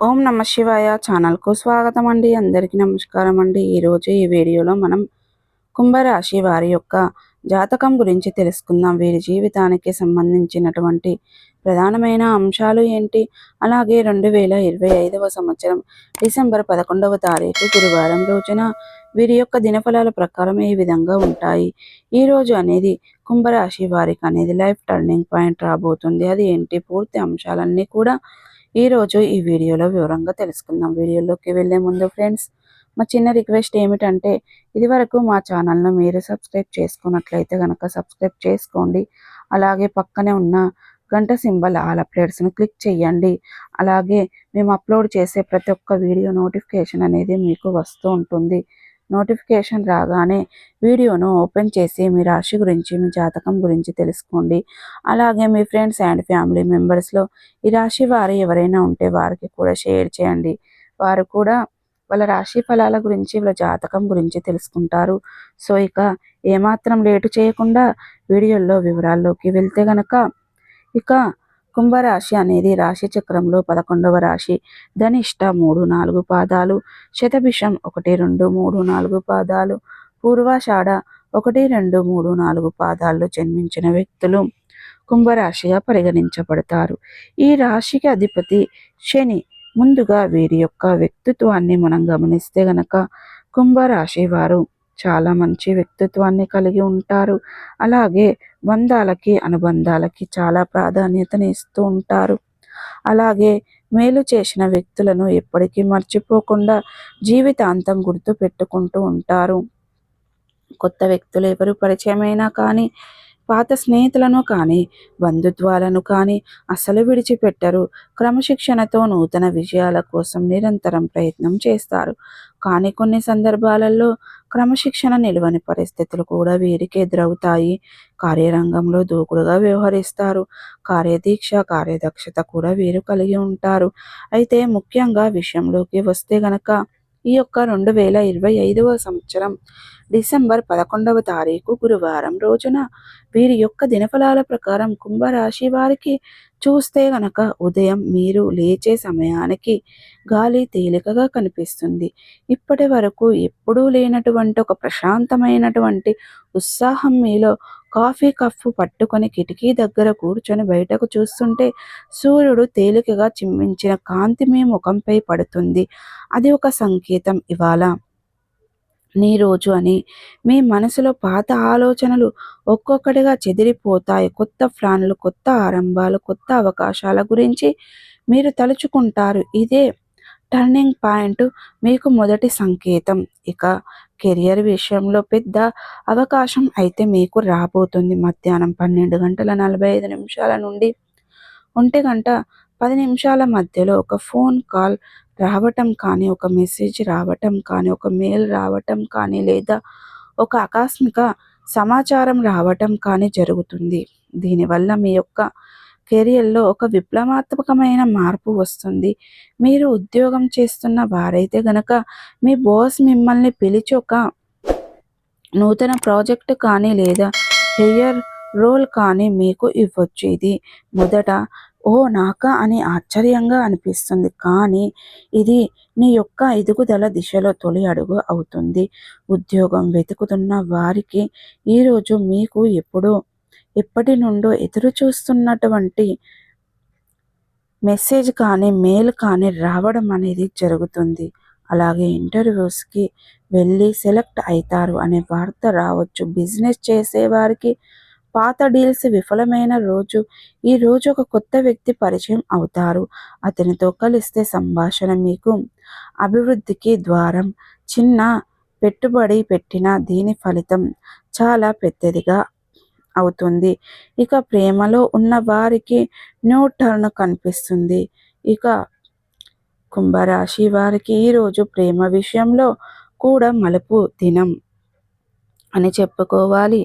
ఓం నమ శివాయ ఛానల్కు స్వాగతం అండి అందరికీ నమస్కారం అండి ఈరోజు ఈ వీడియోలో మనం కుంభరాశి వారి యొక్క జాతకం గురించి తెలుసుకుందాం. వీరి జీవితానికి సంబంధించినటువంటి ప్రధానమైన అంశాలు ఏంటి? అలాగే రెండు వేల ఇరవై ఐదవ సంవత్సరం డిసెంబర్ పదకొండవ తారీఖు గురువారం రోజున వీరి యొక్క దినఫలాల ప్రకారం ఏ విధంగా ఉంటాయి? ఈ రోజు అనేది కుంభరాశి వారికి అనేది లైఫ్ టర్నింగ్ పాయింట్ రాబోతుంది. అది ఏంటి? పూర్తి అంశాలన్నీ కూడా ఈరోజు ఈ వీడియోలో వివరంగా తెలుసుకుందాం. వీడియోలోకి వెళ్ళే ముందు ఫ్రెండ్స్ మా చిన్న రిక్వెస్ట్ ఏమిటంటే ఇదివరకు మా ఛానల్ను మీరు సబ్స్క్రైబ్ చేసుకున్నట్లయితే కనుక సబ్స్క్రైబ్ చేసుకోండి. అలాగే పక్కనే ఉన్న గంట సింబల్ ఆల్ అప్డేట్స్ను క్లిక్ చేయండి. అలాగే మేము అప్లోడ్ చేసే ప్రతి ఒక్క వీడియో నోటిఫికేషన్ అనేది మీకు వస్తూ ఉంటుంది. నోటిఫికేషన్ రాగానే వీడియోను ఓపెన్ చేసి మీ రాశి గురించి మీ జాతకం గురించి తెలుసుకోండి. అలాగే మీ ఫ్రెండ్స్ అండ్ ఫ్యామిలీ మెంబర్స్లో ఈ రాశి వారు ఎవరైనా ఉంటే వారికి కూడా షేర్ చేయండి. వారు కూడా వాళ్ళ రాశి ఫలాల గురించి వాళ్ళ జాతకం గురించి తెలుసుకుంటారు. సో ఇక ఏమాత్రం లేటు చేయకుండా వీడియోల్లో వివరాల్లోకి వెళ్తే గనక ఇక కుంభరాశి అనేది రాశి చక్రంలో పదకొండవ రాశి. ధనిష్ట మూడు నాలుగు పాదాలు శతభిషం ఒకటి రెండు మూడు నాలుగు పాదాలు పూర్వాషాఢ ఒకటి రెండు మూడు నాలుగు పాదాల్లో జన్మించిన వ్యక్తులు కుంభరాశిగా పరిగణించబడతారు. ఈ రాశికి అధిపతి శని. ముందుగా వీరి యొక్క వ్యక్తిత్వాన్ని మనం గమనిస్తే గనక కుంభరాశి వారు చాలా మంచి వ్యక్తిత్వాన్ని కలిగి ఉంటారు. అలాగే బంధాలకి అనుబంధాలకి చాలా ప్రాధాన్యతని ఇస్తూ ఉంటారు. అలాగే మేలు చేసిన వ్యక్తులను ఎప్పటికీ మర్చిపోకుండా జీవితాంతం గుర్తు పెట్టుకుంటూ ఉంటారు. కొత్త వ్యక్తులు ఎవరు పరిచయమైనా కానీ పాత స్నేహితులను కానీ బంధుత్వాలను కానీ అసలు విడిచిపెట్టరు. క్రమశిక్షణతో నూతన విజయాల కోసం నిరంతరం ప్రయత్నం చేస్తారు. కానీ కొన్ని సందర్భాలలో క్రమశిక్షణ నిలువని పరిస్థితులు కూడా వీరికి ఎదురవుతాయి. కార్యరంగంలో దూకుడుగా వ్యవహరిస్తారు. కార్యదీక్ష కార్యదక్షత కూడా వీరు కలిగి ఉంటారు. అయితే ముఖ్యంగా విషయంలోకి వస్తే గనక ఈ యొక్క రెండు వేల ఇరవై ఐదవ సంవత్సరం డిసెంబర్ పదకొండవ తారీఖు గురువారం రోజున వీరి యొక్క దినఫలాల ప్రకారం కుంభరాశి వారికి చూస్తే గనక ఉదయం మీరు లేచే సమయానికి గాలి తేలికగా కనిపిస్తుంది. ఇప్పటి వరకు ఎప్పుడూ లేనటువంటి ఒక ప్రశాంతమైనటువంటి ఉత్సాహం మీలో కాఫీ కప్పు పట్టుకొని కిటికీ దగ్గర కూర్చొని బయటకు చూస్తుంటే సూర్యుడు తేలికగా చిమ్మించిన కాంతి మీ ముఖంపై పడుతుంది. అది ఒక సంకేతం ఇవాళ. నీ రోజు అని మీ మనసులో పాత ఆలోచనలు ఒక్కొక్కటిగా చెదిరిపోతాయి. కొత్త ప్లాన్లు కొత్త ఆరంభాలు కొత్త అవకాశాల గురించి మీరు తలుచుకుంటారు. ఇదే టర్నింగ్ పాయింట్ మీకు మొదటి సంకేతం. ఇక కెరియర్ విషయంలో పెద్ద అవకాశం అయితే మీకు రాబోతుంది. మధ్యాహ్నం పన్నెండు గంటల నలభై ఐదు నిమిషాల నుండి ఒంటి గంట పది నిమిషాల మధ్యలో ఒక ఫోన్ కాల్ రావటం కానీ ఒక మెసేజ్ రావటం కానీ ఒక మెయిల్ రావటం కానీ లేదా ఒక ఆకస్మిక సమాచారం రావటం కానీ జరుగుతుంది. దీనివల్ల మీ యొక్క కెరియర్లో ఒక విప్లవాత్మకమైన మార్పు వస్తుంది. మీరు ఉద్యోగం చేస్తున్న వారైతే గనక మీ బాస్ మిమ్మల్ని పిలిచి ఒక నూతన ప్రాజెక్ట్ కానీ లేదా హెయర్ రోల్ కానీ మీకు ఇవ్వచ్చు. ఇది మొదట ఓ నాకా అని ఆశ్చర్యంగా అనిపిస్తుంది. కానీ ఇది నీ యొక్క ఎదుగుదల దిశలో తొలి అడుగు అవుతుంది. ఉద్యోగం వెతుకుతున్న వారికి ఈరోజు మీకు ఎప్పుడూ ఎప్పటి నుండో ఎదురు చూస్తున్నటువంటి మెసేజ్ కానీ మెయిల్ కానీ రావడం అనేది జరుగుతుంది. అలాగే ఇంటర్వ్యూస్కి వెళ్ళి సెలెక్ట్ అవుతారు అనే వార్త రావచ్చు. బిజినెస్ చేసేవారికి పాత డీల్స్ విఫలమైన రోజు. ఈ రోజు ఒక కొత్త వ్యక్తి పరిచయం అవుతారు. అతనితో కలిస్తే సంభాషణ మీకు అభివృద్ధికి ద్వారం. చిన్న పెట్టుబడి పెట్టిన దీని ఫలితం చాలా పెద్దదిగా అవుతుంది. ఇక ప్రేమలో ఉన్న వారికి న్యూ టర్న్ కనిపిస్తుంది. ఇక కుంభరాశి వారికి ఈరోజు ప్రేమ విషయంలో కూడా మలుపు దినం అని చెప్పుకోవాలి.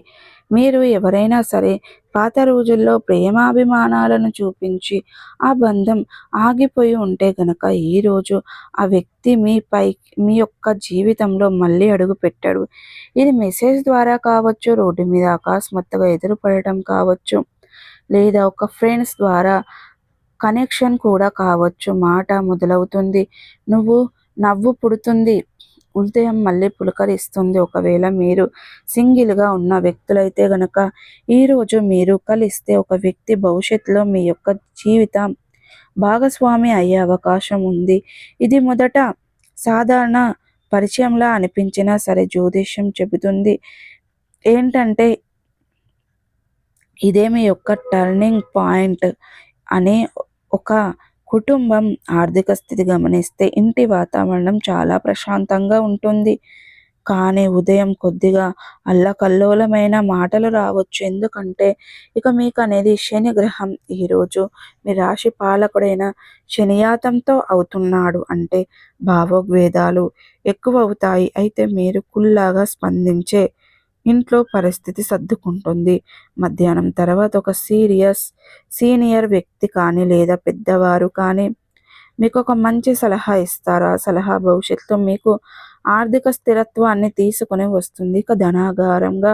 మీరు ఎవరైనా సరే పాత రోజుల్లో ప్రేమాభిమానాలను చూపించి ఆ బంధం ఆగిపోయి ఉంటే గనక ఈరోజు ఆ వ్యక్తి మీపై మీ యొక్క జీవితంలో మళ్ళీ అడుగు పెట్టాడు. ఇది మెసేజ్ ద్వారా కావచ్చు రోడ్డు మీద అకస్మాత్తుగా ఎదురుపడటం కావచ్చు లేదా ఒక ఫ్రెండ్స్ ద్వారా కనెక్షన్ కూడా కావచ్చు. మాట మొదలవుతుంది. నువ్వు నవ్వు పుడుతుంది. ఉదయం మళ్ళీ పులకరిస్తుంది. ఒకవేళ మీరు సింగిల్గా ఉన్న వ్యక్తులైతే గనక ఈరోజు మీరు కలిస్తే ఒక వ్యక్తి భవిష్యత్తులో మీ యొక్క జీవితం భాగస్వామి అయ్యే అవకాశం ఉంది. ఇది మొదట సాధారణ పరిచయంలా అనిపించినా సరే జ్యోతిష్యం చెబుతుంది. ఏంటంటే ఇదే మీ యొక్క టర్నింగ్ పాయింట్ అనే ఒక కుటుంబం ఆర్థిక స్థితి గమనిస్తే ఇంటి వాతావరణం చాలా ప్రశాంతంగా ఉంటుంది. కానీ ఉదయం కొద్దిగా అల్లకల్లోలమైన మాటలు రావచ్చు. ఎందుకంటే ఇక మీకు అనేది శని గ్రహం ఈరోజు మీ రాశి పాలకుడైన శనియాతంతో అవుతున్నాడు. అంటే భావోద్వేదాలు ఎక్కువ అవుతాయి అయితే మీరు కుల్లాగా స్పందించే ఇంట్లో పరిస్థితి సర్దుకుంటుంది. మధ్యాహ్నం తర్వాత ఒక సీరియస్ సీనియర్ వ్యక్తి కానీ లేదా పెద్దవారు కానీ మీకు ఒక మంచి సలహా ఇస్తారు? ఆ సలహా భవిష్యత్తులో మీకు ఆర్థిక స్థిరత్వాన్ని తీసుకుని వస్తుంది. ఇక ధనాగారంగా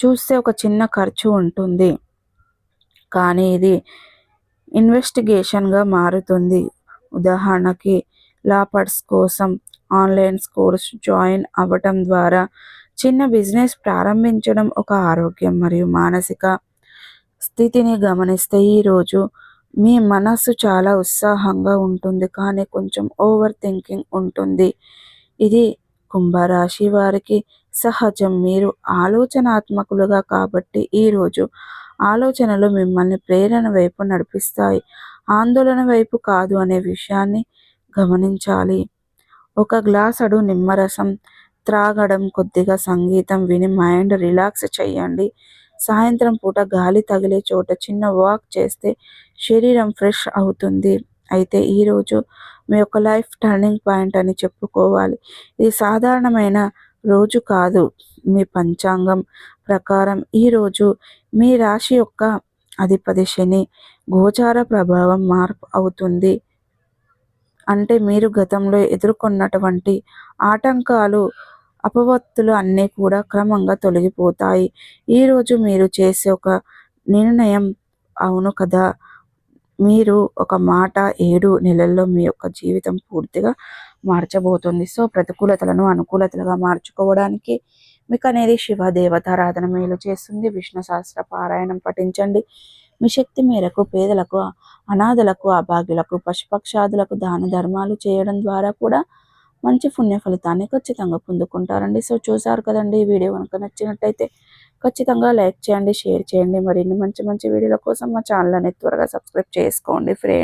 చూస్తే ఒక చిన్న ఖర్చు ఉంటుంది. కానీ ఇది ఇన్వెస్టిగేషన్గా మారుతుంది. ఉదాహరణకి లాపర్స్ కోసం ఆన్లైన్ కోర్స్ జాయిన్ అవ్వటం ద్వారా చిన్న బిజినెస్ ప్రారంభించడం ఒక ఆరోగ్యం మరియు మానసిక స్థితిని గమనిస్తే ఈరోజు మీ మనస్సు చాలా ఉత్సాహంగా ఉంటుంది కానీ కొంచెం ఓవర్ థింకింగ్ ఉంటుంది. ఇది కుంభరాశి వారికి సహజం. మీరు ఆలోచనాత్మకులుగా కాబట్టి ఈరోజు ఆలోచనలు మిమ్మల్ని ప్రేరణ వైపు నడిపిస్తాయి. ఆందోళన వైపు కాదు అనే విషయాన్ని గమనించాలి. ఒక గ్లాసడు నిమ్మరసం త్రాగడం కొద్దిగా సంగీతం విని మైండ్ రిలాక్స్ చేయండి సాయంత్రం పూట గాలి తగిలే చోట చిన్న వాక్ చేస్తే శరీరం ఫ్రెష్ అవుతుంది. అయితే ఈరోజు మీ యొక్క లైఫ్ టర్నింగ్ పాయింట్ అని చెప్పుకోవాలి. ఇది సాధారణమైన రోజు కాదు. మీ పంచాంగం ప్రకారం ఈరోజు మీ రాశి యొక్క అధిపతి శని గోచార ప్రభావం మార్పు అవుతుంది. అంటే మీరు గతంలో ఎదుర్కొన్నటువంటి ఆటంకాలు అపవత్తులు అన్నీ కూడా క్రమంగా తొలగిపోతాయి. ఈరోజు మీరు చేసే ఒక నిర్ణయం అవును కదా? మీరు ఒక మాట ఏడు నెలల్లో మీ యొక్క జీవితం పూర్తిగా మార్చబోతుంది. సో ప్రతికూలతలను అనుకూలతలుగా మార్చుకోవడానికి మీకు అనేది శివ దేవతారాధన మేలు చేస్తుంది. విష్ణు సహస్ర పారాయణం పఠించండి. మీ శక్తి మేరకు పేదలకు అనాథలకు అభాగ్యులకు పశుపక్షాదులకు దాన ధర్మాలు చేయడం ద్వారా కూడా మంచి పుణ్య ఫలితాన్ని ఖచ్చితంగా పొందుకుంటారండి. సో చూసారు కదండి ఈ వీడియో కనుక నచ్చినట్టయితే ఖచ్చితంగా లైక్ చేయండి షేర్ చేయండి. మరిన్ని మంచి మంచి వీడియోల కోసం మా ఛానల్ అనేది త్వరగా సబ్స్క్రైబ్ చేసుకోండి ఫ్రెండ్